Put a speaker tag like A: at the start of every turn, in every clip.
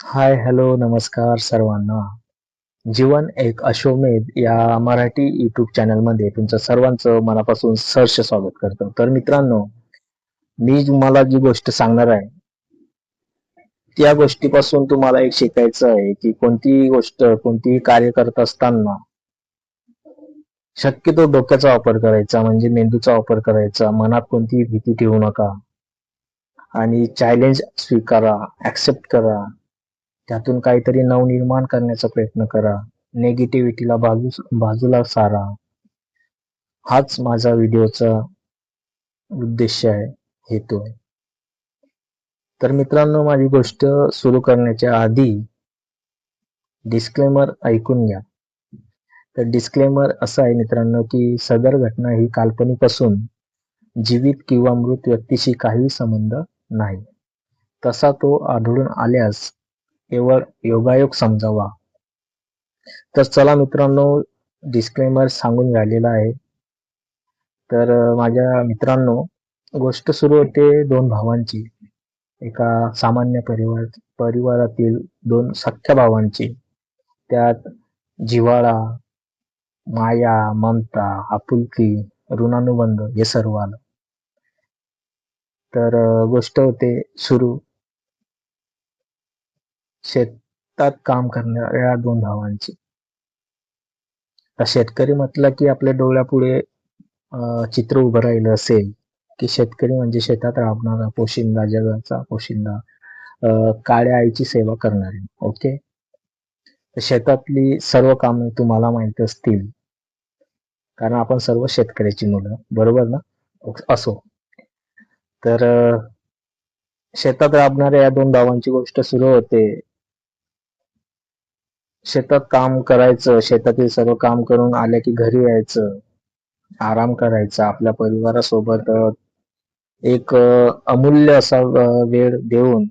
A: हाय, hello, नमस्कार सर्वांना. जीवन एक अश्वमेध या मराठी यूट्यूब चॅनलमध्ये तुमचं सर्वांचं मनापासून सहर्ष स्वागत करतो. तर मित्रांनो, मी तुम्हाला जी गोष्ट सांगणार आहे, त्या गोष्टीपासून तुम्हाला एक शिकायचं आहे, की कोणतीही गोष्ट, कोणतीही कार्य करत असताना शक्यतो डोक्याचा वापर करायचा, म्हणजे मेंदूचा वापर करायचा. मनात कोणतीही भीती ठेवू नका आणि चॅलेंज स्वीकारा, ऍक्सेप्ट करा. त्यातून काहीतरी नवनिर्माण करण्याचा प्रयत्न करा. नेगेटिव्हिटीला बाजू बाजूला सारा. हाच माझा व्हिडिओचा उद्देश आहे, हेतू आहे. तर मित्रांनो, माझी गोष्ट सुरू करण्याच्या आधी डिस्क्लेमर ऐकून घ्या. तर डिस्क्लेमर असं आहे मित्रांनो, की सदर घटना ही काल्पनिक असून जीवित किंवा मृत व्यक्तीशी काही संबंध नाही. तसा तो आढळून आल्यास केवळ योगायोग समजावा. तर चला मित्रांनो, डिस्क्लेमर सांगून झालेला आहे. तर माझ्या मित्रांनो, गोष्ट सुरू होते दोन भावांची. एका सामान्य परिवार परिवारातील दोन सख्ख्या भावांची. त्यात जिव्हाळा, माया, ममता, आपुलकी, ऋणानुबंध हे सर्व आलं. तर गोष्ट होते सुरू शेतात काम करणाऱ्या दोन भावांची. शेतकरी म्हटलं की आपल्या डोळ्यापुढे चित्र उभं राहिलं असेल, की शेतकरी म्हणजे शेतात राबणारा पोशिंदा, जगाचा पोशिंदा, काळ्या आईची सेवा करणारी. ओके. शेतातली सर्व कामे तुम्हाला माहीत असतील. कारण आपण सर्व शेतकऱ्याची मुलं, बरोबर ना? असो. तर शेतात राबणाऱ्या या दोन भावांची गोष्ट सुरू होते. शेतात काम करायचं, शेतातील सर्व काम करून आले की घरी यायचं, आराम करायचा, आपल्या परिवारासोबत एक अमूल्य असा वेळ देऊन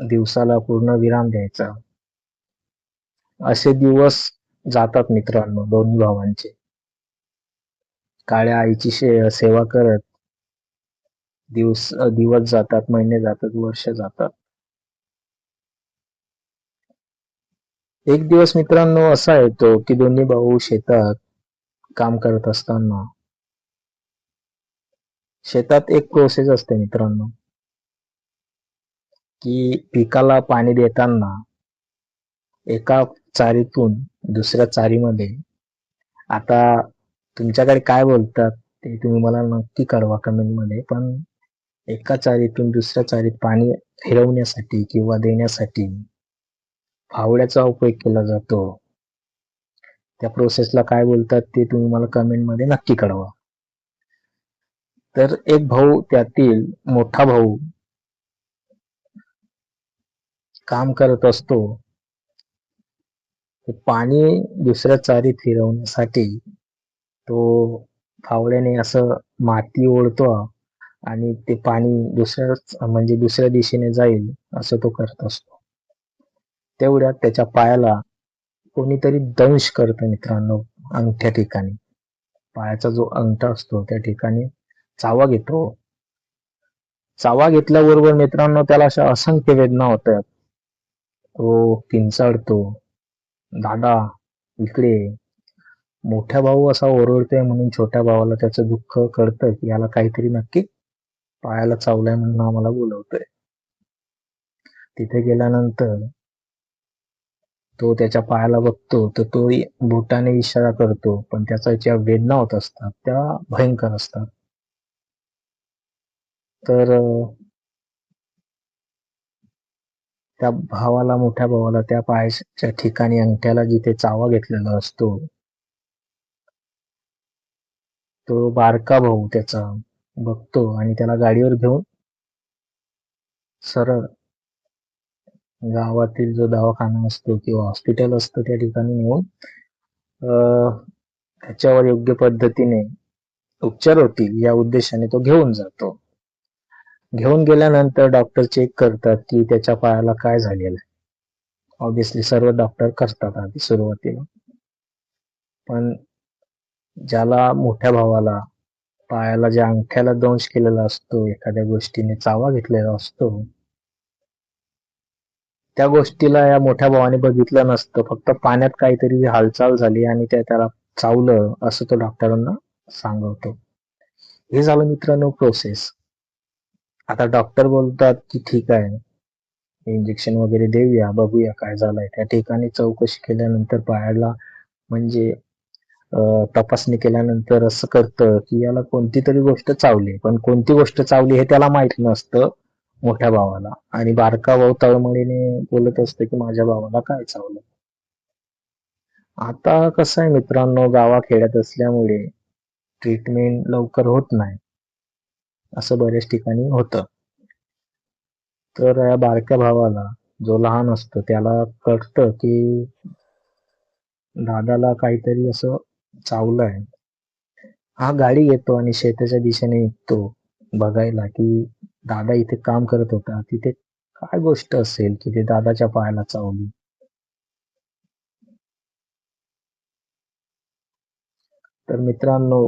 A: दिवसाला पूर्ण विराम द्यायचा. असे दिवस जातात मित्रांनो दोन्ही भावांचे. काळ्या आईची सेवा करत दिवस दिवस जातात, महिने जातात, वर्ष जातात. एक दिवस मित्रांनो असा येतो की दोन्ही भाऊ शेतात काम करत असताना. शेतात एक प्रोसेस असते मित्रांनो की पिकाला पाणी देताना एका चारीतून दुसऱ्या चारीमध्ये आता तुमच्याकडे काय बोलतात ते तुम्ही मला नक्की कळवा कमेंटमध्ये पण एका चारीतून दुसऱ्या चारीत पाणी फिरवण्यासाठी किंवा देण्यासाठी फावड्याचा उपयोग केला जातो. त्या प्रोसेसला काय बोलतात ते तुम्ही मला कमेंटमध्ये नक्की कळवा. तर एक भाऊ त्यातील मोठा भाऊ काम करत असतो. पाणी दुसऱ्या चारीत फिरवण्यासाठी तो फावड्याने असं माती ओढतो आणि ते पाणी दुसऱ्या म्हणजे दुसऱ्या दिशेने जाईल असं तो करत असतो. तेवढ्यात त्याच्या पायाला कोणीतरी दंश करत मित्रांनो. अंगठ्या ठिकाणी पायाचा जो अंगठा असतो त्या ठिकाणी चावा घेतो. चावा घेतल्याबरोबर मित्रांनो त्याला अशा असंख्य वेदना होतात. तो किंचाळतो. दादा इकडे मोठ्या भाऊ असा ओरडतोय म्हणून छोट्या भावाला त्याचं दुःख कळतं की याला काहीतरी नक्की पायाला चावलाय म्हणून आम्हाला बोलवतोय. तिथे गेल्यानंतर तो त्याच्या पायाला बघतो तर तो बोटाने इशारा करतो पण त्याचा ज्या वेदना होत असतात त्या भयंकर असतात. तर त्या भावाला मोठ्या भावाला त्या पायाच्या ठिकाणी अंगठ्याला जिथे चावा घेतलेला असतो तो बारका भाऊ त्याचा बघतो आणि त्याला गाडीवर घेऊन सरळ गावातील जो दवाखाना असतो किंवा हॉस्पिटल असतो त्या ठिकाणी नेऊन त्याच्यावर योग्य पद्धतीने उपचार होतील या उद्देशाने तो घेऊन जातो. घेऊन गेल्यानंतर डॉक्टर चेक करतात की त्याच्या पायाला काय झालेलं आहे. ऑब्विसली सर्व डॉक्टर करतात आधी सुरुवातीला. पण ज्याला मोठ्या भावाला पायाला ज्या अंगठ्याला दंश केलेला असतो एखाद्या गोष्टीने चावा घेतलेला असतो त्या गोष्टीला या मोठ्या भावाने बघितलं नसतं. फक्त पाण्यात काहीतरी हालचाल झाली आणि त्या त्याला चावलं असं तो डॉक्टरांना सांगवतो. हे झालं मित्रांनो प्रोसेस आता डॉक्टर बोलतात की ठीक आहे इंजेक्शन वगैरे देऊया बघूया काय झालंय. त्या ठिकाणी चौकशी केल्यानंतर पायाला म्हणजे तपासणी केल्यानंतर असं करतं की याला कोणती तरी गोष्ट चावली. पण कोणती गोष्ट चावली हे त्याला माहीत नसतं. मोठ्या भावाला. आणि बारका भाऊ तळमळीने बोलत असते की माझ्या भावाला काय चावलं? आता कसं आहे मित्रांनो गावा खेड्यात असल्यामुळे ट्रीटमेंट लवकर होत नाही. असं बऱ्याच ठिकाणी होतं. तर या बारक्या भावाला जो लहान असतो त्याला कळतं की दादाला काहीतरी असं चावलंय हा गाडी येतो आणि शेताच्या दिशेने निघतो बघायला की दादा इथे काम करत होता. तिथे काय गोष्ट असेल की ते दादाच्या पायाला चावली? तर मित्रांनो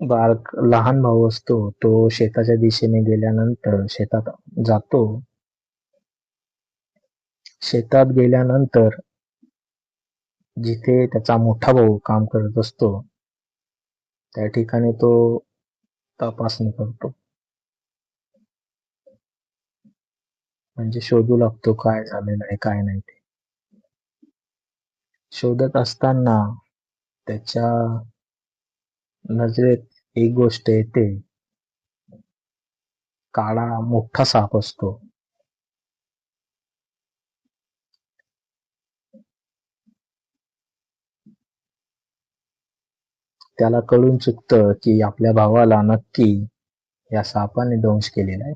A: बारक लहान भाऊ असतो तो शेताच्या दिशेने गेल्यानंतर शेतात जातो. शेतात गेल्यानंतर जिथे त्याचा मोठा भाऊ काम करत असतो त्या ठिकाणी तो तपासणी करतो. म्हणजे शोधू लागतो काय झालेलं आहे काय नाही ते. शोधत असताना त्याच्या नजरेत एक गोष्ट येते. काळा मोठा साप असतो. त्याला कळून चुकतं की आपल्या भावाला नक्की या सापाने दंश केलेला आहे.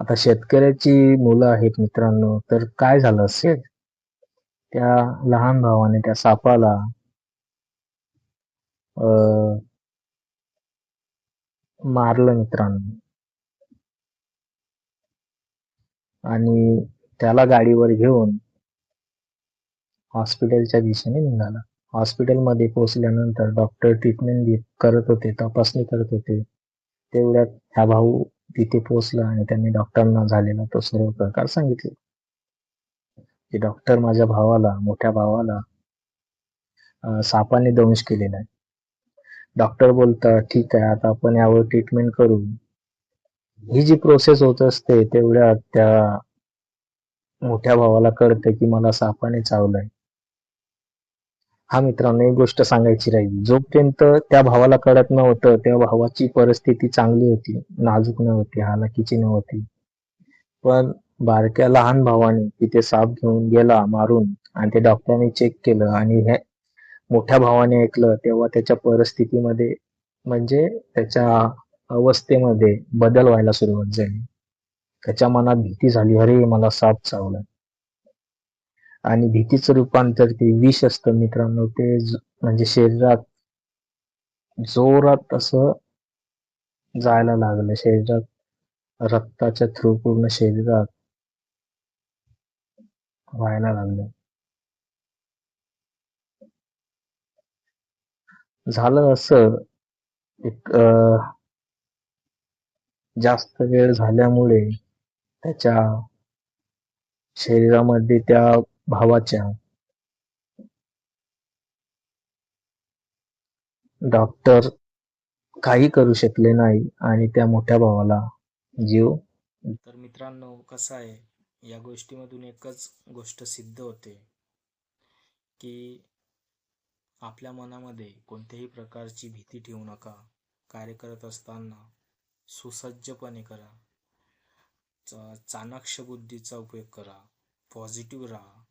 A: आता शेतकऱ्याची मुलं आहेत मित्रांनो तर काय झालं असेल? त्या लहान भावाने त्या सापाला अ मारलं मित्रांनो. आणि त्याला गाडीवर घेऊन हॉस्पिटलच्या दिशेने निघाला. हॉस्पिटलमध्ये पोहोचल्यानंतर डॉक्टर ट्रीटमेंट करत होते तपासणी करत होते. तेवढ्यात ह्या भाऊ तिथे पोहोचला आणि त्यांनी डॉक्टरांना झालेला तो सर्व प्रकार सांगितले. की डॉक्टर माझ्या भावाला मोठ्या भावाला सापाने दंश केलेला आहे. डॉक्टर बोलतात ठीक आहे आता आपण यावर ट्रीटमेंट करू. ही जी प्रोसेस होत असते तेवढ्या त्या मोठ्या भावाला कळतं की मला सापाने चावलंय. हा मित्रांनो एक गोष्ट सांगायची राहिली. जोपर्यंत त्या भावाला कळत नव्हतं त्या भावाची परिस्थिती चांगली होती नाजूक नव्हती हालाकीची नव्हती. पण बारक्या लहान भावाने तिथे साप घेऊन गेला मारून आणि ते डॉक्टरांनी चेक केलं आणि हे मोठ्या भावाने ऐकलं तेव्हा त्याच्या परिस्थितीमध्ये म्हणजे त्याच्या अवस्थेमध्ये बदल व्हायला सुरुवात झाली. त्याच्या मनात भीती झाली अरे मला साप चावलाय. आणि भीतीचं रूपांतर ते विष असतं मित्रांनो. ते म्हणजे शरीरात जोरात असं जायला लागलं. शरीरात रक्ताच्या थ्रू पूर्ण शरीरात व्हायला लागलं. झालं असं एक जास्त वेळ झाल्यामुळे त्याच्या शरीरामध्ये त्या भावाच्या. डॉक्टर काही करू शकले नाही आणि त्या मोठ्या भावाला जीव.
B: तर मित्रांनो कसं आहे? या गोष्टीमधून एकच गोष्ट सिद्ध होते. की आपल्या मनामध्ये कोणत्याही प्रकारची भीती ठेवू नका. कार्य करत असताना सुसज्जपणे करा. चाणाक्ष बुद्धीचा उपयोग करा. पॉझिटिव्ह राहा.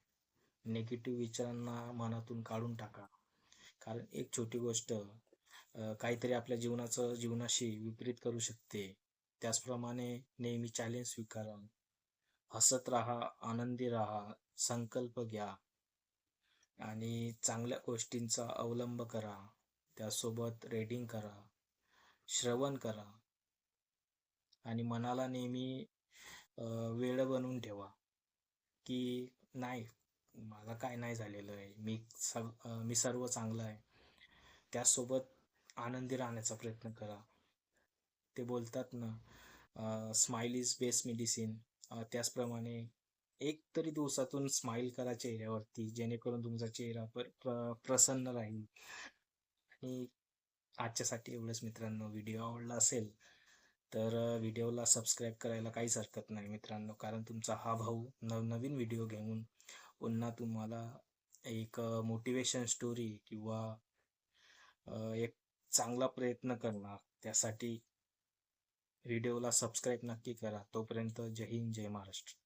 B: नेगेटिव्ह विचारांना मनातून काढून टाका. कारण एक छोटी गोष्ट काहीतरी आपल्या जीवनाचं जीवनाशी विपरीत करू शकते. त्याचप्रमाणे नेहमी चॅलेंज स्वीकारा. हसत राहा आनंदी राहा संकल्प घ्या. आणि चांगल्या गोष्टींचा अवलंब करा. त्यासोबत रेडिंग करा. श्रवण करा. आणि मनाला नेहमी वेळ बनवून ठेवा. की नाही मला काय नाही झालेलं आहे. मी सग मी सर्व चांगलं आहे. त्यासोबत आनंदी राहण्याचा प्रयत्न करा. ते बोलतात ना स्माइल इज बेस्ट मेडिसिन त्याचप्रमाणे एक तरी दिवसातून स्माइल करा चेहऱ्यावरती जेणेकरून तुमचा चेहरा पर प्र प्रसन्न राहील. आणि आजच्यासाठी एवढंच मित्रांनो. व्हिडिओ आवडला असेल तर व्हिडिओला सबस्क्राईब करायला काहीच हरकत नाही मित्रांनो. कारण तुमचा हा भाऊ नवनवीन व्हिडिओ घेऊन पुन्हा तुम्हाला एक मोटिवेशन स्टोरी किंवा एक चांगला प्रयत्न करणार. त्यासाठी व्हिडिओला सबस्क्राईब नक्की करा. तोपर्यंत जय हिंद जय महाराष्ट्र.